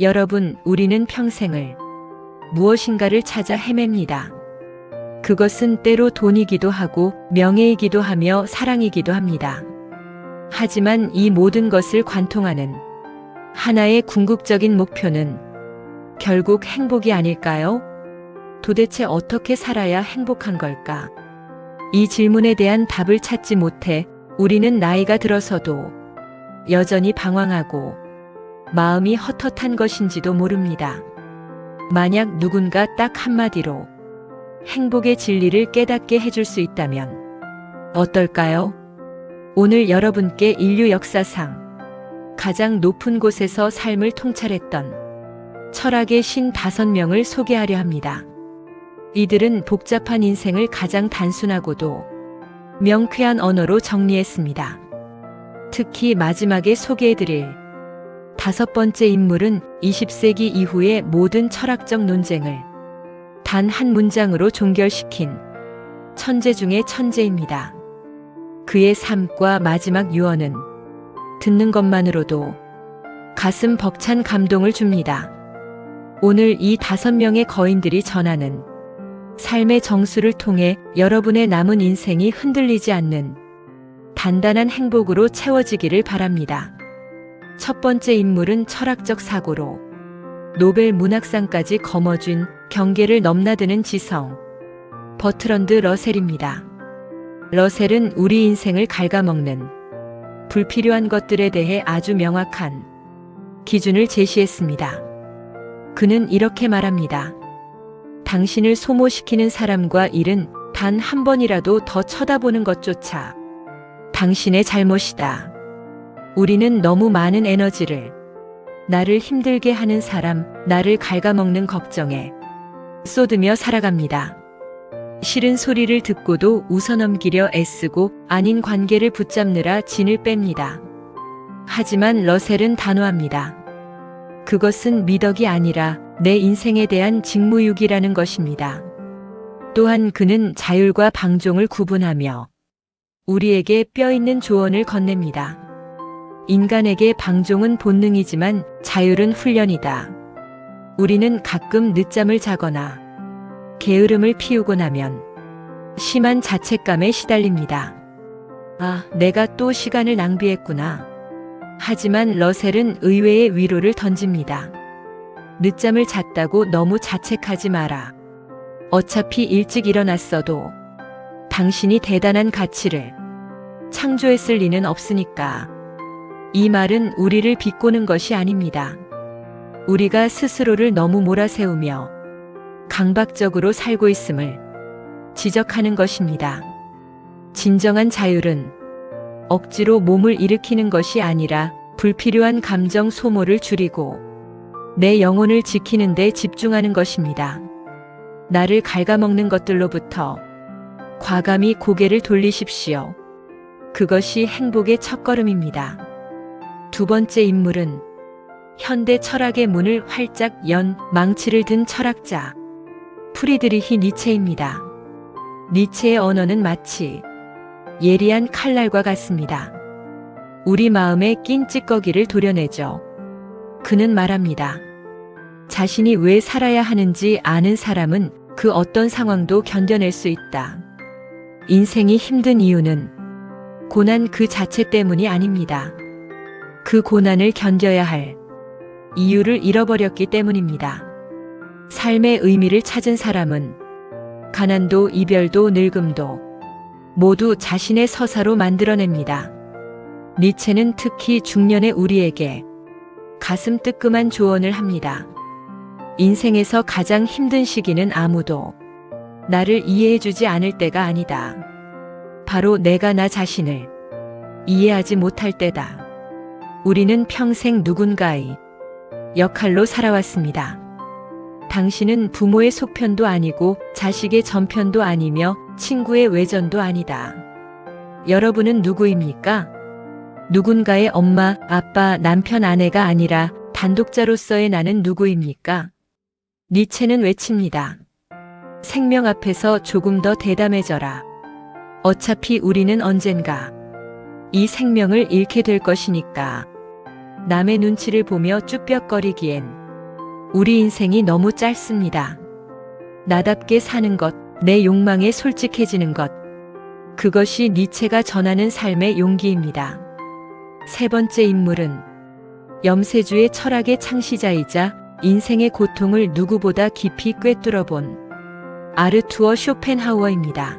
여러분, 우리는 평생을 무엇인가를 찾아 헤맵니다. 그것은 때로 돈이기도 하고 명예이기도 하며 사랑이기도 합니다. 하지만 이 모든 것을 관통하는 하나의 궁극적인 목표는 결국 행복이 아닐까요? 도대체 어떻게 살아야 행복한 걸까? 이 질문에 대한 답을 찾지 못해 우리는 나이가 들어서도 여전히 방황하고 마음이 헛헛한 것인지도 모릅니다. 만약 누군가 딱 한마디로 행복의 진리를 깨닫게 해줄 수 있다면 어떨까요? 오늘 여러분께 인류 역사상 가장 높은 곳에서 삶을 통찰했던 철학의 신 다섯 명을 소개하려 합니다. 이들은 복잡한 인생을 가장 단순하고도 명쾌한 언어로 정리했습니다. 특히 마지막에 소개해드릴 다섯 번째 인물은 20세기 이후의 모든 철학적 논쟁을 단 한 문장으로 종결시킨 천재 중의 천재입니다. 그의 삶과 마지막 유언은 듣는 것만으로도 가슴 벅찬 감동을 줍니다. 오늘 이 다섯 명의 거인들이 전하는 삶의 정수를 통해 여러분의 남은 인생이 흔들리지 않는 단단한 행복으로 채워지기를 바랍니다. 첫 번째 인물은 철학적 사고로 노벨 문학상까지 거머쥔 경계를 넘나드는 지성, 버트런드 러셀입니다. 러셀은 우리 인생을 갉아먹는 불필요한 것들에 대해 아주 명확한 기준을 제시했습니다. 그는 이렇게 말합니다. 당신을 소모시키는 사람과 일은 단 한 번이라도 더 쳐다보는 것조차 당신의 잘못이다. 우리는 너무 많은 에너지를 나를 힘들게 하는 사람, 나를 갉아먹는 걱정에 쏟으며 살아갑니다. 싫은 소리를 듣고도 웃어넘기려 애쓰고 아닌 관계를 붙잡느라 진을 뺍니다. 하지만 러셀은 단호합니다. 그것은 미덕이 아니라 내 인생에 대한 직무유기라는 것입니다. 또한 그는 자율과 방종을 구분하며 우리에게 뼈 있는 조언을 건넵니다. 인간에게 방종은 본능이지만 자율은 훈련이다. 우리는 가끔 늦잠을 자거나 게으름을 피우고 나면 심한 자책감에 시달립니다. 아, 내가 또 시간을 낭비했구나. 하지만 러셀은 의외의 위로를 던집니다. 늦잠을 잤다고 너무 자책하지 마라. 어차피 일찍 일어났어도 당신이 대단한 가치를 창조했을 리는 없으니까. 이 말은 우리를 비꼬는 것이 아닙니다. 우리가 스스로를 너무 몰아세우며 강박적으로 살고 있음을 지적하는 것입니다. 진정한 자율은 억지로 몸을 일으키는 것이 아니라 불필요한 감정 소모를 줄이고 내 영혼을 지키는 데 집중하는 것입니다. 나를 갉아먹는 것들로부터 과감히 고개를 돌리십시오. 그것이 행복의 첫걸음입니다. 두 번째 인물은 현대 철학의 문을 활짝 연 망치를 든 철학자 프리드리히 니체입니다. 니체의 언어는 마치 예리한 칼날과 같습니다. 우리 마음에 낀 찌꺼기를 도려내죠. 그는 말합니다. 자신이 왜 살아야 하는지 아는 사람은 그 어떤 상황도 견뎌낼 수 있다. 인생이 힘든 이유는 고난 그 자체 때문이 아닙니다. 그 고난을 견뎌야 할 이유를 잃어버렸기 때문입니다. 삶의 의미를 찾은 사람은 가난도 이별도 늙음도 모두 자신의 서사로 만들어냅니다. 니체는 특히 중년의 우리에게 가슴 뜨끔한 조언을 합니다. 인생에서 가장 힘든 시기는 아무도 나를 이해해주지 않을 때가 아니다. 바로 내가 나 자신을 이해하지 못할 때다. 우리는 평생 누군가의 역할로 살아왔습니다. 당신은 부모의 속편도 아니고 자식의 전편도 아니며 친구의 외전도 아니다. 여러분은 누구입니까? 누군가의 엄마, 아빠, 남편, 아내가 아니라 단독자로서의 나는 누구입니까? 니체는 외칩니다. 생명 앞에서 조금 더 대담해져라. 어차피 우리는 언젠가 이 생명을 잃게 될 것이니까. 남의 눈치를 보며 쭈뼛거리기엔 우리 인생이 너무 짧습니다. 나답게 사는 것, 내 욕망에 솔직해지는 것. 그것이 니체가 전하는 삶의 용기입니다. 세 번째 인물은 염세주의 철학의 창시자이자 인생의 고통을 누구보다 깊이 꿰뚫어 본 아르투어 쇼펜하우어입니다.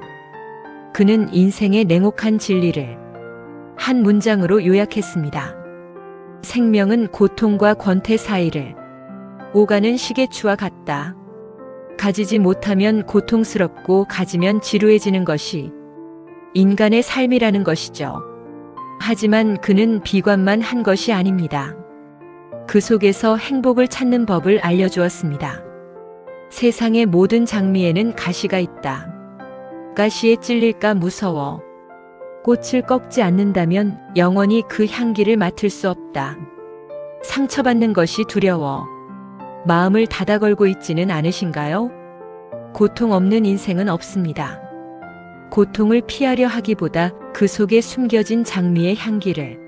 그는 인생의 냉혹한 진리를 한 문장으로 요약했습니다. 생명은 고통과 권태 사이를 오가는 시계추와 같다. 가지지 못하면 고통스럽고 가지면 지루해지는 것이 인간의 삶이라는 것이죠. 하지만 그는 비관만 한 것이 아닙니다. 그 속에서 행복을 찾는 법을 알려주었습니다. 세상의 모든 장미에는 가시가 있다. 가시에 찔릴까 무서워. 꽃을 꺾지 않는다면 영원히 그 향기를 맡을 수 없다. 상처받는 것이 두려워. 마음을 닫아 걸고 있지는 않으신가요? 고통 없는 인생은 없습니다. 고통을 피하려 하기보다 그 속에 숨겨진 장미의 향기를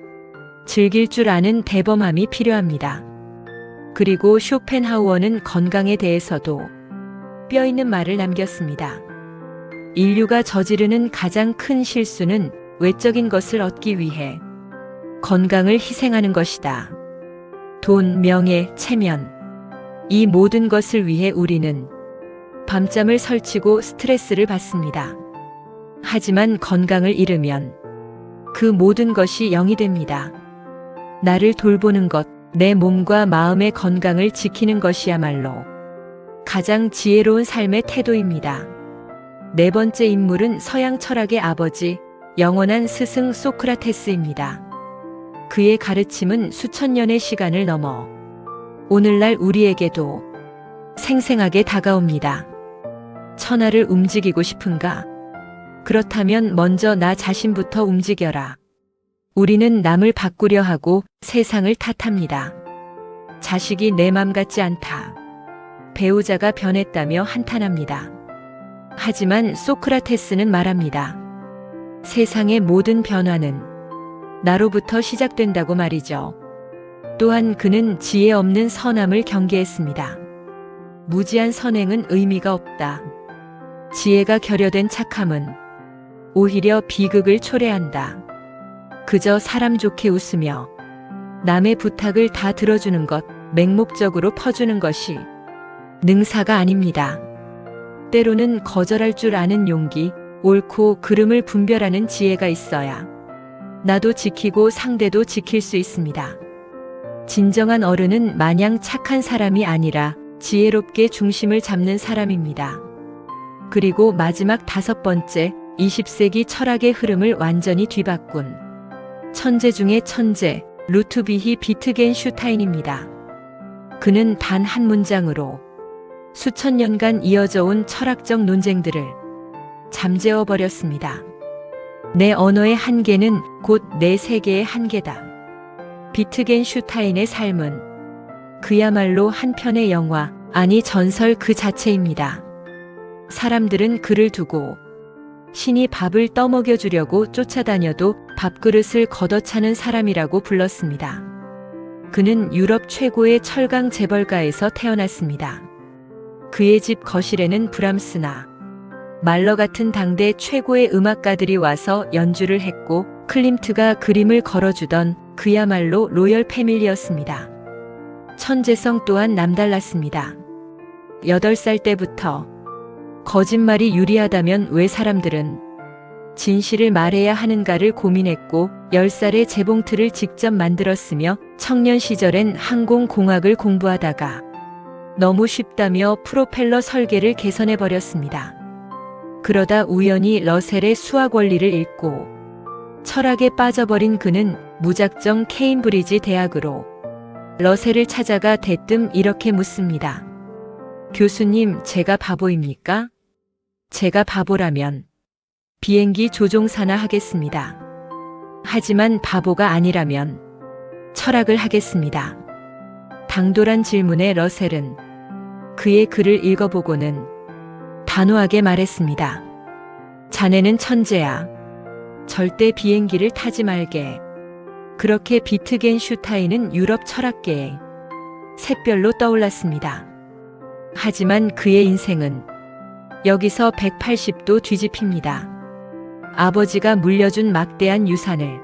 즐길 줄 아는 대범함이 필요합니다. 그리고 쇼펜하우어는 건강에 대해서도 뼈 있는 말을 남겼습니다. 인류가 저지르는 가장 큰 실수는 외적인 것을 얻기 위해 건강을 희생하는 것이다. 돈, 명예, 체면. 이 모든 것을 위해 우리는 밤잠을 설치고 스트레스를 받습니다. 하지만 건강을 잃으면 그 모든 것이 영이 됩니다. 나를 돌보는 것, 내 몸과 마음의 건강을 지키는 것이야말로 가장 지혜로운 삶의 태도입니다. 네 번째 인물은 서양 철학의 아버지, 영원한 스승 소크라테스입니다. 그의 가르침은 수천 년의 시간을 넘어 오늘날 우리에게도 생생하게 다가옵니다. 천하를 움직이고 싶은가? 그렇다면 먼저 나 자신부터 움직여라. 우리는 남을 바꾸려 하고 세상을 탓합니다. 자식이 내 맘 같지 않다. 배우자가 변했다며 한탄합니다. 하지만 소크라테스는 말합니다. 세상의 모든 변화는 나로부터 시작된다고 말이죠. 또한 그는 지혜 없는 선함을 경계했습니다. 무지한 선행은 의미가 없다. 지혜가 결여된 착함은 오히려 비극을 초래한다. 그저 사람 좋게 웃으며 남의 부탁을 다 들어주는 것, 맹목적으로 퍼주는 것이 능사가 아닙니다. 때로는 거절할 줄 아는 용기, 옳고 그름을 분별하는 지혜가 있어야 나도 지키고 상대도 지킬 수 있습니다. 진정한 어른은 마냥 착한 사람이 아니라 지혜롭게 중심을 잡는 사람입니다. 그리고 마지막 다섯 번째, 20세기 철학의 흐름을 완전히 뒤바꾼 천재 중의 천재, 루트비히 비트겐슈타인입니다. 그는 단 한 문장으로 수천 년간 이어져 온 철학적 논쟁들을 잠재워 버렸습니다. 내 언어의 한계는 곧 내 세계의 한계다. 비트겐슈타인의 삶은 그야말로 한 편의 영화, 아니 전설 그 자체입니다. 사람들은 그를 두고 신이 밥을 떠먹여 주려고 쫓아다녀도 밥그릇을 걷어차는 사람이라고 불렀습니다. 그는 유럽 최고의 철강 재벌가에서 태어났습니다. 그의 집 거실에는 브람스나 말러 같은 당대 최고의 음악가들이 와서 연주를 했고 클림트가 그림을 걸어주던 그야말로 로열 패밀리였습니다. 천재성 또한 남달랐습니다. 8살 때부터 거짓말이 유리하다면 왜 사람들은 진실을 말해야 하는가를 고민했고 10살에 재봉틀을 직접 만들었으며 청년 시절엔 항공공학을 공부하다가 너무 쉽다며 프로펠러 설계를 개선해 버렸습니다. 그러다 우연히 러셀의 수학 원리를 읽고 철학에 빠져버린 그는 무작정 케임브리지 대학으로 러셀을 찾아가 대뜸 이렇게 묻습니다. 교수님, 제가 바보입니까? 제가 바보라면 비행기 조종사나 하겠습니다. 하지만 바보가 아니라면 철학을 하겠습니다. 당돌한 질문에 러셀은 그의 글을 읽어보고는 단호하게 말했습니다. 자네는 천재야. 절대 비행기를 타지 말게. 그렇게 비트겐슈타인은 유럽 철학계에 샛별로 떠올랐습니다. 하지만 그의 인생은 여기서 180도 뒤집힙니다. 아버지가 물려준 막대한 유산을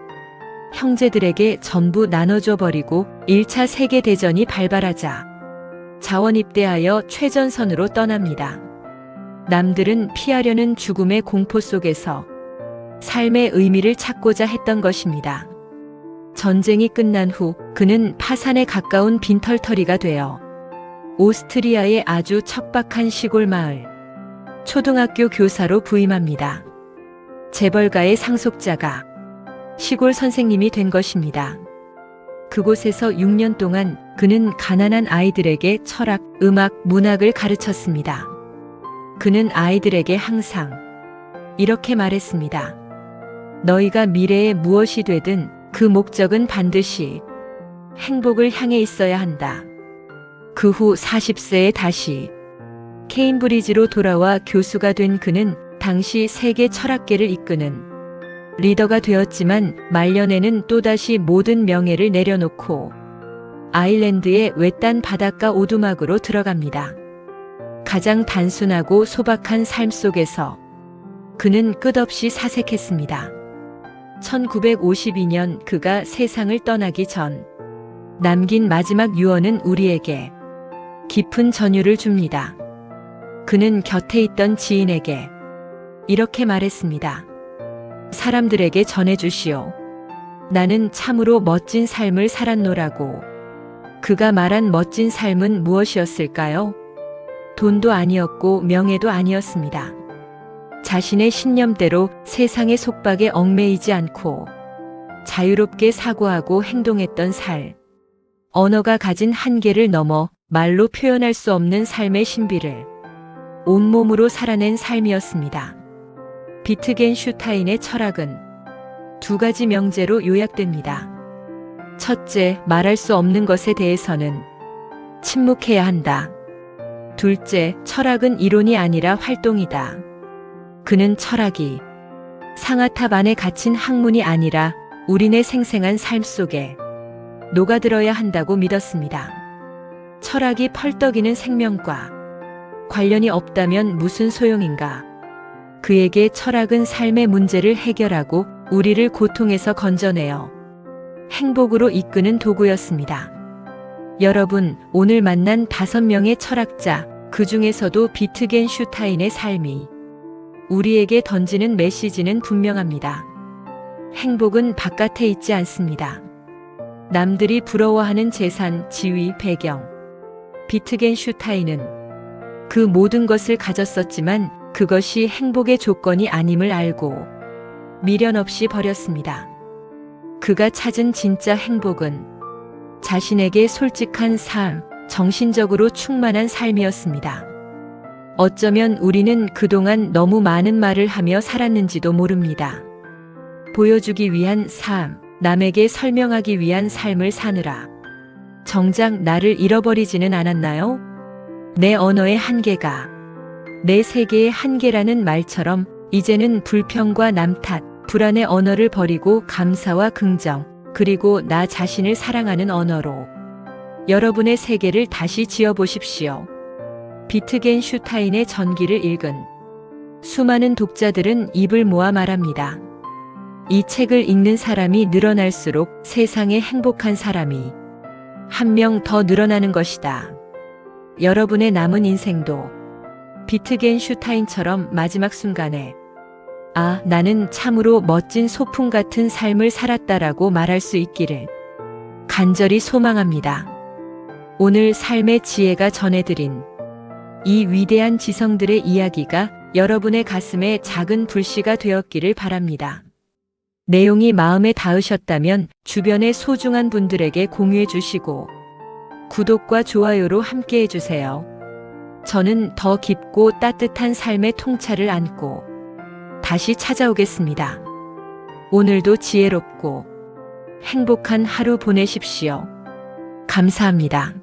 형제들에게 전부 나눠줘 버리고 1차 세계대전이 발발하자 자원 입대하여 최전선으로 떠납니다. 남들은 피하려는 죽음의 공포 속에서 삶의 의미를 찾고자 했던 것입니다. 전쟁이 끝난 후 그는 파산에 가까운 빈털터리가 되어 오스트리아의 아주 척박한 시골 마을 초등학교 교사로 부임합니다. 재벌가의 상속자가 시골 선생님이 된 것입니다. 그곳에서 6년 동안 그는 가난한 아이들에게 철학, 음악, 문학을 가르쳤습니다. 그는 아이들에게 항상 이렇게 말했습니다. 너희가 미래에 무엇이 되든 그 목적은 반드시 행복을 향해 있어야 한다. 그 후 40세에 다시 케임브리지로 돌아와 교수가 된 그는 당시 세계 철학계를 이끄는 리더가 되었지만 말년에는 또다시 모든 명예를 내려놓고 아일랜드의 외딴 바닷가 오두막으로 들어갑니다. 가장 단순하고 소박한 삶 속에서 그는 끝없이 사색했습니다. 1952년 그가 세상을 떠나기 전 남긴 마지막 유언은 우리에게 깊은 전율을 줍니다. 그는 곁에 있던 지인에게 이렇게 말했습니다. 사람들에게 전해주시오. 나는 참으로 멋진 삶을 살았노라고. 그가 말한 멋진 삶은 무엇이었을까요? 돈도 아니었고 명예도 아니었습니다. 자신의 신념대로 세상의 속박에 얽매이지 않고 자유롭게 사고하고 행동했던 살. 언어가 가진 한계를 넘어 말로 표현할 수 없는 삶의 신비를 온몸으로 살아낸 삶이었습니다. 비트겐 슈타인의 철학은 두 가지 명제로 요약됩니다. 첫째, 말할 수 없는 것에 대해서는 침묵해야 한다. 둘째, 철학은 이론이 아니라 활동이다. 그는 철학이 상아탑 안에 갇힌 학문이 아니라 우리네 생생한 삶 속에 녹아들어야 한다고 믿었습니다. 철학이 펄떡이는 생명과 관련이 없다면 무슨 소용인가? 그에게 철학은 삶의 문제를 해결하고 우리를 고통에서 건져내어 행복으로 이끄는 도구였습니다. 여러분, 오늘 만난 다섯 명의 철학자, 그 중에서도 비트겐 슈타인의 삶이 우리에게 던지는 메시지는 분명합니다. 행복은 바깥에 있지 않습니다. 남들이 부러워하는 재산, 지위, 배경. 비트겐 슈타인은 그 모든 것을 가졌었지만 그것이 행복의 조건이 아님을 알고 미련 없이 버렸습니다. 그가 찾은 진짜 행복은 자신에게 솔직한 삶, 정신적으로 충만한 삶이었습니다. 어쩌면 우리는 그동안 너무 많은 말을 하며 살았는지도 모릅니다. 보여주기 위한 삶, 남에게 설명하기 위한 삶을 사느라 정작 나를 잃어버리지는 않았나요? 내 언어의 한계가 내 세계의 한계라는 말처럼 이제는 불평과 남탓, 불안의 언어를 버리고 감사와 긍정, 그리고 나 자신을 사랑하는 언어로 여러분의 세계를 다시 지어보십시오. 비트겐 슈타인의 전기를 읽은 수많은 독자들은 입을 모아 말합니다. 이 책을 읽는 사람이 늘어날수록 세상에 행복한 사람이 한 명 더 늘어나는 것이다. 여러분의 남은 인생도 비트겐 슈타인처럼 마지막 순간에 아, 나는 참으로 멋진 소풍 같은 삶을 살았다라고 말할 수 있기를 간절히 소망합니다. 오늘 삶의 지혜가 전해드린 이 위대한 지성들의 이야기가 여러분의 가슴에 작은 불씨가 되었기를 바랍니다. 내용이 마음에 닿으셨다면 주변의 소중한 분들에게 공유해 주시고 구독과 좋아요로 함께 해주세요. 저는 더 깊고 따뜻한 삶의 통찰을 안고 다시 찾아오겠습니다. 오늘도 지혜롭고 행복한 하루 보내십시오. 감사합니다.